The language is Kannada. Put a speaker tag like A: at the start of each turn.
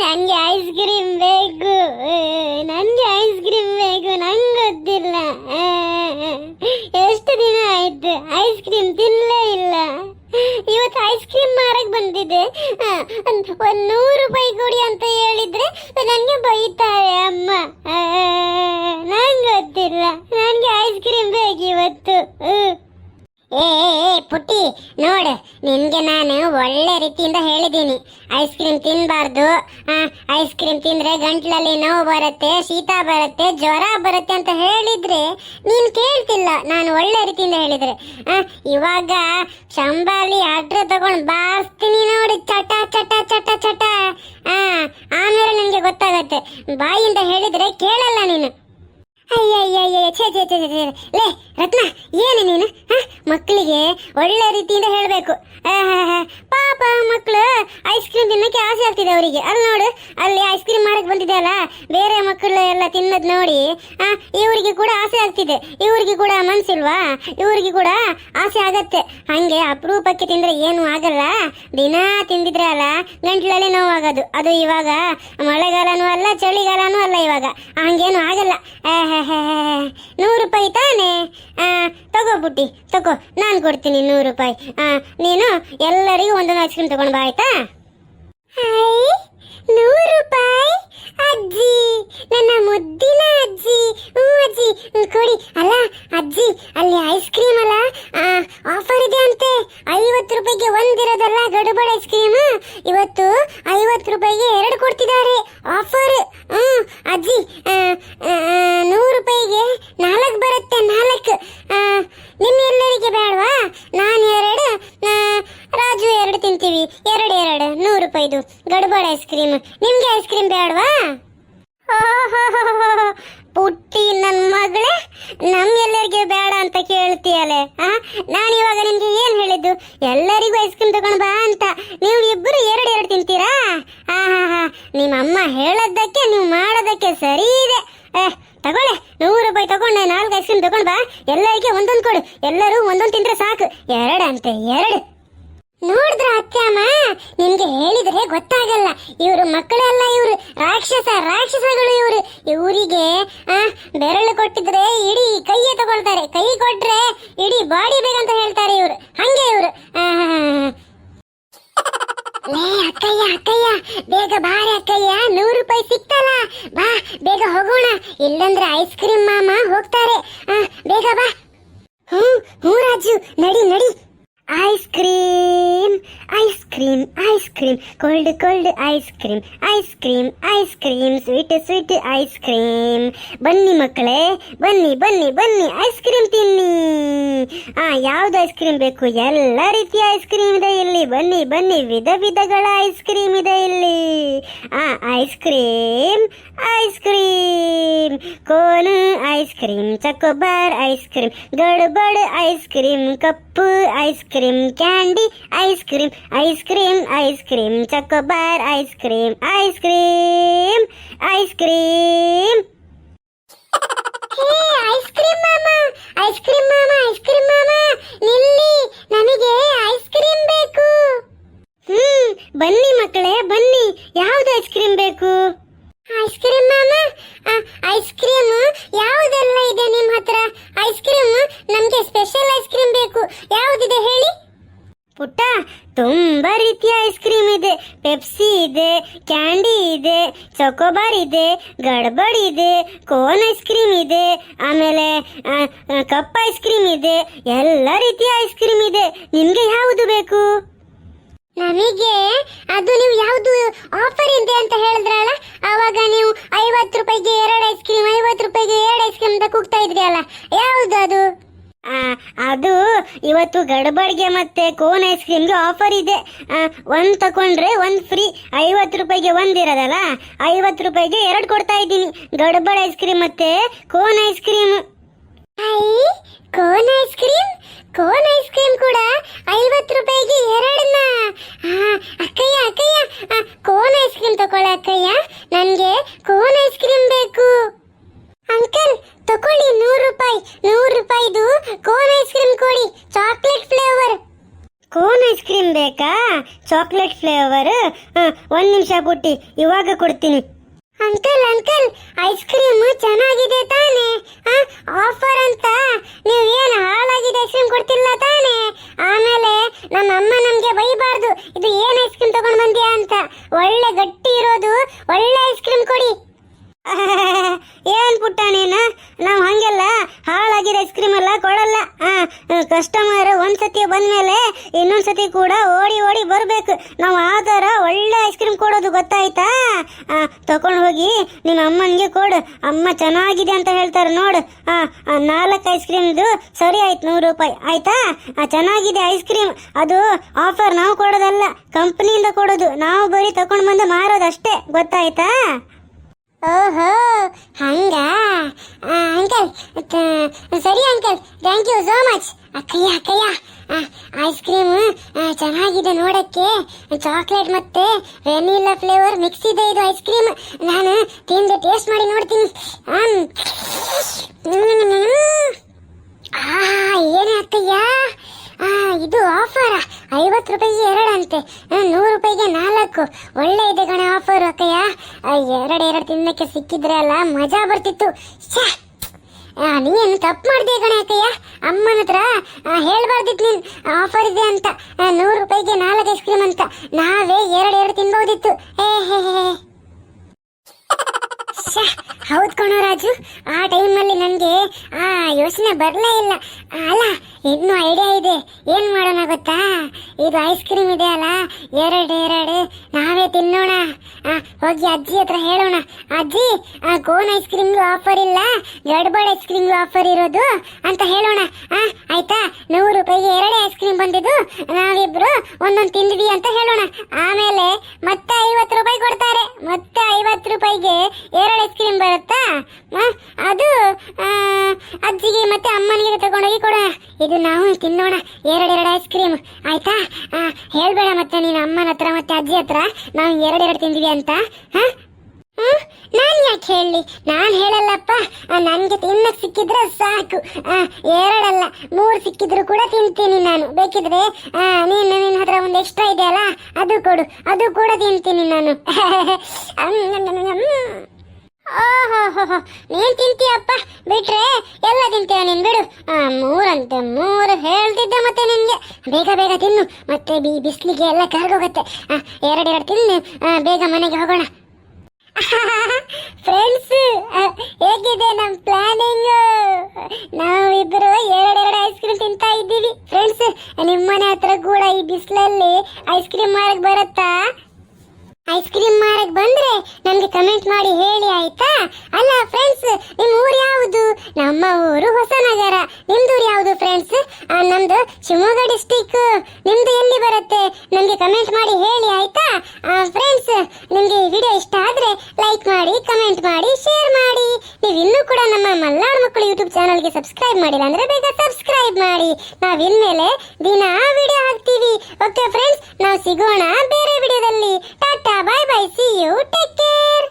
A: ನನಗೆ ಐಸ್ ಕ್ರೀಮ್ ಬೇಕು. ನನಗೆ ಐಸ್ ಕ್ರೀಮ್ ಬೇಕು. ನಂಗೆ ಗೊತ್ತಿಲ್ಲ. ಎಷ್ಟು ದಿನ ಆಯ್ತು? ಐಸ್ ಕ್ರೀಮ್ ತಿನ್ನಲೇ ಇಲ್ಲ. ಇವತ್ತು ಐಸ್ ಕ್ರೀಮ್ ಮಾರಕ್ ಬಂದಿದೆ ಒಂದು ನೂರು ರೂಪಾಯಿ ಕೊಡಿ ಅಂತ ಹೇಳಿದ್ರೆ ನನಗೆ ಬೈತಾರೆ ಅಮ್ಮ. ನಂಗೆ ಗೊತ್ತಿಲ್ಲ. ನನಗೆ ಐಸ್ ಕ್ರೀಮ್ ಬೇಕು ಇವತ್ತು. ಏ ಪುಟ್ಟಿ, ನೋಡು, ನಿನ್ಗೆ ನಾನು ಒಳ್ಳೆ ರೀತಿಯಿಂದ ಹೇಳಿದ್ದೀನಿ. ಐಸ್ ಕ್ರೀಮ್ ತಿನ್ನಬಾರ್ದು ಐಸ್ ಕ್ರೀಮ್ ತಿಂದ್ರೆ ಗಂಟ್ಲಲ್ಲಿ ನೋವು ಬರುತ್ತೆ, ಶೀತ ಬರುತ್ತೆ, ಜ್ವರ ಬರುತ್ತೆ ಅಂತ ಹೇಳಿದ್ರೆ ನೀನು ಕೇಳ್ತಿಲ್ಲ. ನಾನು ಒಳ್ಳೆ ರೀತಿಯಿಂದ ಹೇಳಿದ್ರೆ. ಇವಾಗ ಶಂಬಾಲಿ ಅಡ್ರೆ ತಗೊಂಡು ಬಾರಿಸ್ತೀನಿ ನೋಡಿ, ಚಟ ಚಟ ಆ, ಆಮೇಲೆ ನನಗೆ ಗೊತ್ತಾಗತ್ತೆ ಬಾಯಿಂದ ಹೇಳಿದ್ರೆ ಕೇಳಲ್ಲ ನೀನು ಅಯ್ಯಯ್ಯಯ್ಯ. ಲೇ ರತ್ನ ಏನು ನೀನು? ಮಕ್ಕಳಿಗೆ ಒಳ್ಳೆ ರೀತಿಯಿಂದ ಹೇಳಬೇಕು ಪಾಪ ಮಕ್ಕಳು ಐಸ್ ಕ್ರೀಮ್ ತಿನ್ನಕ್ಕೆ ಆಸೆ ಆಗ್ತಿದೆ ಅವರಿಗೆ ಅಲ್ಲಿ ನೋಡು ಅಲ್ಲಿ ಐಸ್ ಕ್ರೀಮ್ ಮಾರಕ್ಕೆ ಬಂದಿದೆಯಲ್ಲ ಬೇರೆ ಮಕ್ಕಳು ಎಲ್ಲ ತಿನ್ನೋದು ನೋಡಿ ಇವರಿಗೆ ಕೂಡ ಆಸೆ ಆಗ್ತಿದೆ ಇವರಿಗೆ ಕೂಡ ಮನ್ಸಿಲ್ವಾ ಇವರಿಗೆ ಕೂಡ ಆಸೆ ಆಗತ್ತೆ ಹಂಗೆ ಅಪರೂಪಕ್ಕೆ ತಿಂದ್ರೆ ಏನು ಆಗಲ್ಲ ದಿನಾ ತಿಂದಿದ್ರೆ ಅಲ್ಲ ಗಂಟ್ಲಲ್ಲಿ ನೋವಾಗೋದು ಅದು ಇವಾಗ ಮಳೆಗಾಲನೂ ಅಲ್ಲ ಚಳಿಗಾಲನೂ ಅಲ್ಲ ಇವಾಗ ಹಂಗೇನು ಆಗಲ್ಲ. ನೂರು ರೂಪಾಯಿ ತಾನೇ? ಆ, ತಗೋ ನಾನು ಕೊಡ್ತೀನಿ ನೂರು ರೂಪಾಯಿ. ನೀನು ಎಲ್ಲರಿಗೂ ಒಂದೊಂದು ಐಸ್ ಕ್ರೀಮ್ ತಗೊಂಡು ಬಾ ಆಯ್ತಾ? ನೂರು ರೂಪಾಯಿ? ಅಜ್ಜಿ ನನ್ನ ಮುದ್ದಿನ ಅಜ್ಜಿ. ಹ್ಞೂ ಅಜ್ಜಿ ಕೊಡಿ. ಅಲ್ಲ ಅಜ್ಜಿ ಅಲ್ಲಿ ಐಸ್ ಕ್ರೀಮ್ ಅಲ್ಲ ಆಫರ್ ಇದೆ ಅಂತೆ. ಐವತ್ತು ರೂಪಾಯಿಗೆ ಒಂದಿರೋದಲ್ಲ ಗಡುಬಡ ಐಸ್ ಕ್ರೀಮ್ ಇವತ್ತು ಐವತ್ತು ರೂಪಾಯಿಗೆ ಎರಡು ಕೊಡ್ತಿದ್ದಾರೆ. ಆಫರ್ ಹ್ಮ್ ಅಜ್ಜಿ ಆ, ಆ, ನೂರು ರೂಪಾಯಿಗೆ ನಾಲ್ಕು ಬರುತ್ತೆ ನಾಲ್ಕು ಆ, ನಿಮ್ಮೆಲ್ಲರಿಗೆ ಬೇಡವಾ ನಾನು ಎರಡು ಆ, ರಾಜು ಎರಡು ತಿಂತೀವಿ ಎರಡು ಎರಡು ನೂರು ರೂಪಾಯಿದು ಗಡ್ಬಡ ಐಸ್ ಕ್ರೀಮ್ ನಿಮ್ಗೆ ಐಸ್ ಕ್ರೀಮ್ ಬೇಡವಾ ಓಹೋಹೋಹೋ, ಪುಟ್ಟಿ ನನ್ನ ಮಗಳೇ, ನಮ್ಮೆಲ್ಲರಿಗೆ ಬೇಡ ಅಂತ ಕೇಳ್ತೀಯಲೆ, ಆ? ನಾನು ಇವಾಗ ನಿಮ್ಗೆ ಏನ್ ಹೇಳಿದ್ದು? ಎಲ್ಲರಿಗೂ ಐಸ್ ಕ್ರೀಮ್ ತಗೊಂಡ್ ಬಾ ಅಂತ. ನೀವು ಇಬ್ಬರು ಎರಡು ಎರಡು ತಿಂತೀರಾ? ಹಾ ಹಾ. ನಿಮ್ಮ ಅಮ್ಮ ಹೇಳೋದಕ್ಕೆ ನೀವು ಮಾಡೋದಕ್ಕೆ ಸರಿ ಇದೆ. ತಗೊಳ್ಳೆ. ನೂರು ರೂಪಾಯಿ ತಗೊಂಡೆ ನಾಲ್ಕು ಐಸ್ ಕ್ರೀಮ್ ತಗೊಂಡ್ ಬಾ. ಎಲ್ಲರಿಗೆ ಒಂದೊಂದು ಕೊಡು. ಎಲ್ಲರೂ ಒಂದೊಂದು ತಿಂದ್ರೆ ಸಾಕು. ಎರಡಂತೆ, ಎರಡು. ನೋಡಿದ್ರ ಅಮ್ಮ ನಿಮ್ಗೆ ಹೇಳಿದ್ರೆ ಗೊತ್ತಾಗಲ್ಲ. ಇವರು ಮಕ್ಕಳೆಲ್ಲ ಇವರು. ರಾಕ್ಷಸ, ರಾಕ್ಷಸಗಳು ಇವರು. ಇವರಿಗೆ ಬೆರಳು ಕೊಟ್ಟಿದ್ರೆ ಇಡೀ ಕೈಯೇ ತಗೊಳ್ತಾರೆ. ಕೈ ಕೊಟ್ರೆ ಇಡೀ ಬಾಡಿ ಬೇಕಂತ ಹೇಳ್ತಾರೆ ಇವರು. ಹಂಗೆ ಇವರು. ಲೇ, ಅಕ್ಕಯ್ಯ ಅಕ್ಕಯ್ಯ. ಬೇಗ ಬಾರೆ, ಅಕ್ಕಯ್ಯ. ನೂರು ರೂಪಾಯಿ ಸಿಕ್ತಲ್ಲ. ಬಾ, ಬೇಗ ಹೋಗೋಣ. ಇಲ್ಲಂದ್ರೆ ಐಸ್ ಕ್ರೀಮ್ ಮಾಮ ಹೋಗ್ತಾರೆ. ಬೇಗ ಬಾ. ಹ್ಞೂ ಹ್ಞೂ ರಾಜು. ನಡಿ ನಡಿ. Ice cream ice cream ice cream cold cold ice cream ice cream ice cream sweet sweet ice cream ಬನ್ನಿ ಮಕ್ಕಳೇ ಬನ್ನಿ ಬನ್ನಿ ಬನ್ನಿ ಐಸ್ ಕ್ರೀಮ್ ತಿನ್ನಿ ಆ ಯಾವ್ದು ಐಸ್ ಕ್ರೀಮ್ ಬೇಕು ಎಲ್ಲ ರೀತಿಯ ಐಸ್ ಕ್ರೀಮ್ ಇದೆ ಇಲ್ಲಿ ಬನ್ನಿ ಬನ್ನಿ ವಿಧ ವಿಧಗಳ ಐಸ್ ಕ್ರೀಮ್ ಇದೆ ಇಲ್ಲಿ ಆ ice cream ice cream cone ice cream chocobar ice cream gadbad ice cream cup ice cream candy ice cream ice cream ice cream chocobar ice cream ice cream ice cream ice cream ಮಾಮ ಐಸ್ ಕ್ರೀಮ್ ಮಾಮ ಐಸ್ ಕ್ರೀಮ್ ಮಾಮ ನಿಲ್ಲಿ ನನಗೆ ಐಸ್ ಕ್ರೀಮ್ ಬೇಕು. ಹ್ಮ್ ಬನ್ನಿ ಮಕ್ಕಳೇ ಬನ್ನಿ ಯಾವ್ದು ಐಸ್ ಕ್ರೀಮ್ ಬೇಕು? ಐಸ್ ಕ್ರೀಮ್ ಮಾಮ ಐಸ್ ಕ್ರೀಮ್ ಯಾವುದೆಲ್ಲ ಇದೆ ನಿಮ್ಮ ಹತ್ರ? ಐಸ್ ಕ್ರೀಮ್ ನಮ್ಗೆ ಸ್ಪೆಷಲ್ ಐಸ್ ಕ್ರೀಮ್ ಬೇಕು. ಯಾವುದಿದೆ ಹೇಳಿ? ಪುಟ್ಟ, ತುಂಬಾ ರೀತಿಯ ಐಸ್ ಕ್ರೀಮ್ ಇದೆ. ಪೆಪ್ಸಿ ಇದೆ ಕ್ಯಾಂಡಿ ಇದೆ ಚೊಕೋಬಾರ್ ಇದೆ, ಗಡ್ಬಡ್ ಇದೆ ಕೋನ್ ಐಸ್ ಕ್ರೀಮ್ ಇದೆ, ಆಮೇಲೆ ಕಪ್ ಐಸ್ ಕ್ರೀಮ್ ಇದೆ, ಎಲ್ಲ ರೀತಿಯ ಐಸ್ ಕ್ರೀಮ್ ಇದೆ. ನಿಮ್ಗೆ ಯಾವುದು ಬೇಕು? ನಮಗೆ, ಅದು ನೀವು ಯಾವುದು ಐಸ್ ಕ್ರೀಮ್ಗೆ ಆಫರ್ ಇದೆ. ಆ, ತಗೊಂಡ್ರೆ ಒಂದ್ ಫ್ರೀ ಐವತ್ತು ರೂಪಾಯಿಗೆ ಒಂದು ಇರೋದಲ್ಲ? ಐವತ್ತು ರೂಪಾಯಿಗೆ ಎರಡು ಕೊಡ್ತಾ ಇದ್ದೀನಿ. ಗಡಬಡ ಐಸ್ ಕ್ರೀಮ್ ಮತ್ತೆ cone ice cream cone ice cream cone ice cream ಕೂಡ ಐವತ್ತು ರೂಪಾಯಿಗೆ ಎರಡನ್ನ. ಅಕ್ಕಯ್ಯ ಅಕ್ಕಯ್ಯ. ಕೋನ್ ಐಸ್ ಕ್ರೀಮ್ ತಗೊಳ್ಳ ಅಕ್ಕಯ್ಯ. ನನಗೆ ಕೋನ್ ಐಸ್ ಕ್ರೀಮ್ ಬೇಕು ಅಂಕಲ್ ತಕೊಳ್ಳಿ ನೂರು ರೂಪಾಯಿ ನೂರು ರೂಪಾಯಿದು ಕೋನ್ ಐಸ್ ಕ್ರೀಮ್ ಕೊಡಿ chocolate flavour cone ice cream ಬೇಕಾ ಚಾಕ್ಲೇಟ್ ಫ್ಲೇವರ್ ಒಂದ್ ನಿಮಿಷ ಬುಟ್ಟಿ ಇವಾಗ ಕೊಡ್ತೀನಿ ಅಂಕಲ್ ಅಂಕಲ್ ಐಸ್ ಕ್ರೀಮ್ ಚೆನ್ನಾಗಿದೆ ತಾನೇ ಆಫರ್ ಅಂತ ನೀವು ಏನು ಹಾಳಾಗಿದೆ ಐಸ್ ಕ್ರೀಮ್ ಕೊಡ್ತಿಲ್ಲ ತಾನೇ ಆಮೇಲೆ ನಮ್ಮ ಅಮ್ಮ ನಮ್ಗೆ ಬೈಬಾರ್ದು ಇದು ಏನ್ ಐಸ್ ಕ್ರೀಮ್ ತಗೊಂಡ್ ಬಂದ್ಯಾ ಅಂತ ಒಳ್ಳೆ ಗಟ್ಟಿ ಇರೋದು ಒಳ್ಳೆ ಐಸ್ ಕ್ರೀಮ್ ಕೊಡಿ ಏನ್ ಪುಟ್ಟ ನೀನು? ನಾವು ಹಂಗೆಲ್ಲ ಹಾಳಾಗಿರೋ ಐಸ್ ಕ್ರೀಮ್ ಎಲ್ಲ ಕೊಡಲ್ಲ. ಕಸ್ಟಮರ್ ಒಂದ್ಸತಿ ಬಂದ್ಮೇಲೆ ಇನ್ನೊಂದ್ಸತಿ ಕೂಡ ಓಡಿ ಓಡಿ ಬರಬೇಕು. ನಾವು ಆ ಥರ ಒಳ್ಳೆ ಐಸ್ ಕ್ರೀಮ್ ಕೊಡೋದು ಗೊತ್ತಾಯ್ತಾ? ತಗೊಂಡು ಹೋಗಿ ನಿಮ್ಮ ಅಮ್ಮನಿಗೆ ಕೊಡು. ಅಮ್ಮ ಚೆನ್ನಾಗಿದೆ ಅಂತ ಹೇಳ್ತಾರೆ ನೋಡು. ನಾಲ್ಕು ಐಸ್ ಕ್ರೀಮ್ದು ಸರಿ ಆಯ್ತು, ನೂರು ರೂಪಾಯಿ. ಆಯ್ತಾ? ಚೆನ್ನಾಗಿದೆ ಐಸ್ ಕ್ರೀಮ್ ಅದು ಆಫರ್ ನಾವು ಕೊಡೋದಲ್ಲ. ಕಂಪ್ನಿಯಿಂದ ಕೊಡೋದು. ನಾವು ಬರೀ ತಗೊಂಡು ಬಂದು ಮಾರೋದಷ್ಟೇ. ಗೊತ್ತಾಯ್ತಾ? ಓಹೋ, ಹಂಗ? ಅಂಕಲ್ ಸರಿ uncle thank you so much ಅಕ್ಕಯ್ಯ ಅಕ್ಕಯ್ಯ ಐಸ್ ಕ್ರೀಮ್ ಚೆನ್ನಾಗಿದೆ ನೋಡಕ್ಕೆ. ಚಾಕ್ಲೇಟ್ ಮತ್ತೆ ವೆನಿಲ್ಲಾ ಫ್ಲೇವರ್ ಮಿಕ್ಸ್ ಇದೆ ಇದು ಐಸ್ ಕ್ರೀಮ್ ನಾನು ತಿಂದು ಟೇಸ್ಟ್ ಮಾಡಿ ನೋಡ್ತೀನಿ. ಏನೇ ಅಕ್ಕಯ್ಯ? ಇದು ಆಫರ್ ಐವತ್ತು ರೂಪಾಯಿಗೆ ಎರಡು ಅಂತೆ. ನೂರು ರೂಪಾಯಿಗೆ ನಾಲ್ಕು. ಒಳ್ಳೆ ಇದೆ ಗಣ ಆಫರ್ ಅಕ್ಕಯ್ಯ. ಎರಡು ಎರಡು ತಿನ್ನಕ್ಕೆ ಸಿಕ್ಕಿದ್ರೆ ಅಲ್ಲ, ಮಜಾ ಬರ್ತಿತ್ತು. ನೀನು ತಪ್ಪು ಮಾಡಿದೆ ಗಣ ಅಕ್ಕಯ್ಯ. ಅಮ್ಮನ ಹತ್ರ ಹೇಳ್ಬಾರ್ದಿತ್ತು ನೀನು. ಆಫರ್ ಇದೆ ಅಂತ. ನೂರು ರೂಪಾಯಿಗೆ ನಾಲ್ಕು ಐಸ್ ಕ್ರೀಮ್ ಅಂತ. ನಾವೇ ಎರಡು ಎರಡು ತಿನ್ಬೋದಿತ್ತು ಹೇ ಹೇ ಹೇ. ಹೌದ್ ಕಣೋ ರಾಜು. ಆ ಟೈಮಲ್ಲಿ ನನಗೆ ಆ ಯೋಚನೆ ಬರಲೇ ಇಲ್ಲ. ಅಲ್ಲ, ಇನ್ನೂ ಐಡಿಯಾ ಇದೆ. ಏನು ಮಾಡೋಣ ಗೊತ್ತಾ? ಇದು ಐಸ್ ಕ್ರೀಮ್ ಇದೆ ಅಲ್ಲ ಎರಡು ಎರಡು. ನಾವೇ ತಿನ್ನೋಣ. ಹೋಗಿ ಅಜ್ಜಿ ಹತ್ರ ಹೇಳೋಣ. ಅಜ್ಜಿ, ಆ ಕೋನ್ ಐಸ್ ಕ್ರೀಮ್ ಆಫರ್ ಇಲ್ಲ. ಗಡ್ಬಡ್ ಐಸ್ ಕ್ರೀಮ್ ಆಫರ್ ಇರೋದು ಅಂತ ಹೇಳೋಣ. ಆಯ್ತಾ? ನೂರು ರೂಪಾಯಿಗೆ ಎರಡೇ ಐಸ್ ಕ್ರೀಮ್ ಬಂದಿದ್ದು. ನಾವಿಬ್ರು ಒಂದೊಂದು ತಿಂದ್ವಿ ಅಂತ ಹೇಳೋಣ. ಆಮೇಲೆ ಮತ್ತೆ ಐವತ್ತು ರೂಪಾಯಿ ಕೊಡ್ತಾರೆ. ಮತ್ತೆ ಐವತ್ತು ರೂಪಾಯಿಗೆ ಎರಡು ಐಸ್ ಕ್ರೀಮ್ ಬರುತ್ತಾ? ಅದು ಅಜ್ಜಿಗೆ ಮತ್ತೆ ಅಮ್ಮನಿಗೆ ತಗೊಂಡೋಗಿ ಕೊಡೋಣ. ಇದು ನಾವು ತಿನ್ನೋಣ. ಎರಡೆರಡು ಐಸ್ ಕ್ರೀಮ್ ಆಯ್ತಾ? ಹೇಳ್ಬೇಡ ಮತ್ತೆ ನೀನು ಅಮ್ಮನ ಹತ್ರ ಮತ್ತೆ ಅಜ್ಜಿ ಹತ್ರ. ನಾವು ಎರಡೆರಡು ತಿಂದಿವಿ ಅಂತ. ಹಾ? ನಾನು ಯಾಕೆ ಹೇಳಿ? ನಾನು ಹೇಳಲ್ಲಪ್ಪ. ನನಗೆ ತಿನ್ನಕ್ಕೆ ಸಿಕ್ಕಿದ್ರೆ ಸಾಕು. ಎರಡಲ್ಲ, ಮೂರು ಸಿಕ್ಕಿದ್ರು ಕೂಡ ತಿಂತೀನಿ ನಾನು. ಬೇಕಿದ್ರೆ ನೀನು ನಿನ್ನ ಹತ್ರ ಒಂದು ಎಕ್ಸ್ಟ್ರಾ ಇದೆಯಲ್ಲ, ಅದು ಕೊಡು. ಅದು ಕೂಡ ತಿಂತೀನಿ ನಾನು. ನೀನ್ ತಿಂತೀಯಪ್ಪ ಬಿಟ್ರೆ ಎಲ್ಲ ತಿಂತೀಯ ನೀನ್ ಬಿಡು. ಮೂರಂತೆ, ಮೂರು ಹೇಳ್ತಿದ್ದೆ ಮತ್ತೆ ನಿನ್ಗೆ. ಬೇಗ ಬೇಗ ತಿನ್ನು. ಮತ್ತೆ ಬಿ, ಬಿಸಿಲಿಗೆ ಎಲ್ಲ ಕರ್ಗೋಗತ್ತೆ. ಎರಡೆರಡು ತಿನ್ನು. ಬೇಗ ಮನೆಗೆ ಹೋಗೋಣ. ಫ್ರೆಂಡ್ಸ್ ಹೇಗಿದೆ ನಮ್ಮ ಪ್ಲಾನಿಂಗ್ ನಾವಿಬ್ರು ಎರಡೆರಡು ಐಸ್ ಕ್ರೀಮ್ ತಿಂತಾ ಇದ್ದೀವಿ. ಫ್ರೆಂಡ್ಸ್ ನಿಮ್ಮನೆ ಹತ್ರ ಕೂಡ ಈ ಬಿಸಿಲಲ್ಲಿ ಐಸ್ ಕ್ರೀಮ್ ಮಾರಕ್ ಬರುತ್ತಾ? ಐಸ್ ಕ್ರೀಮ್ ಮಾರಕ್ ಬಂದ್ರೆ ನಮ್ಗೆ ಕಮೆಂಟ್ ಮಾಡಿ ಹೇಳಿ, ಆಯ್ತಾ? ಅಲ್ಲ ಫ್ರೆಂಡ್ಸ್ ನಿಮ್ ಊರು ಯಾವುದು? ನಮ್ಮ ಊರು ಹೊಸನಗರ. ನಿಮ್ದು ಯಾವುದು ಫ್ರೆಂಡ್ಸ್ ನಮ್ದು ಶಿವಮೊಗ್ಗ ಡಿಸ್ಟಿಕ್ ನಿಮ್ದು ಎಲ್ಲಿ ಬರುತ್ತೆ? ನಮ್ಗೆ ಕಮೆಂಟ್ ಮಾಡಿ ಹೇಳಿ, ಆಯ್ತಾ? ಫ್ರೆಂಡ್ಸ್ ನಿಮ್ಗೆ ಈ ವಿಡಿಯೋ ಇಷ್ಟ ಆದ್ರೆ ಲೈಕ್ ಮಾಡಿ ಕಮೆಂಟ್ ಮಾಡಿ ಶೇರ್ ಮಾಡಿ. ನೀವು ಇನ್ನೂ ಕೂಡ ನಮ್ಮ ಮಲ್ನಾಡು ಮಕ್ಕಳು ಯೂಟ್ಯೂಬ್ ಚಾನಲ್ಗೆ ಸಬ್ಸ್ಕ್ರೈಬ್ ಮಾಡಿಲ್ಲ ಅಂದ್ರೆ ಬೇಗ ಸಬ್ಸ್ಕ್ರೈಬ್ ಮಾಡಿ. ನಾವ್ ಇನ್ಮೇಲೆ ದಿನ ವಿಡಿಯೋ ಹಾಕ್ತೀವಿ. ಓಕೆ ಫ್ರೆಂಡ್ಸ್ ನಾವು ಸಿಗೋಣ ಬೇರೆ ವಿಡಿಯೋದಲ್ಲಿ. Tata bye bye see you take care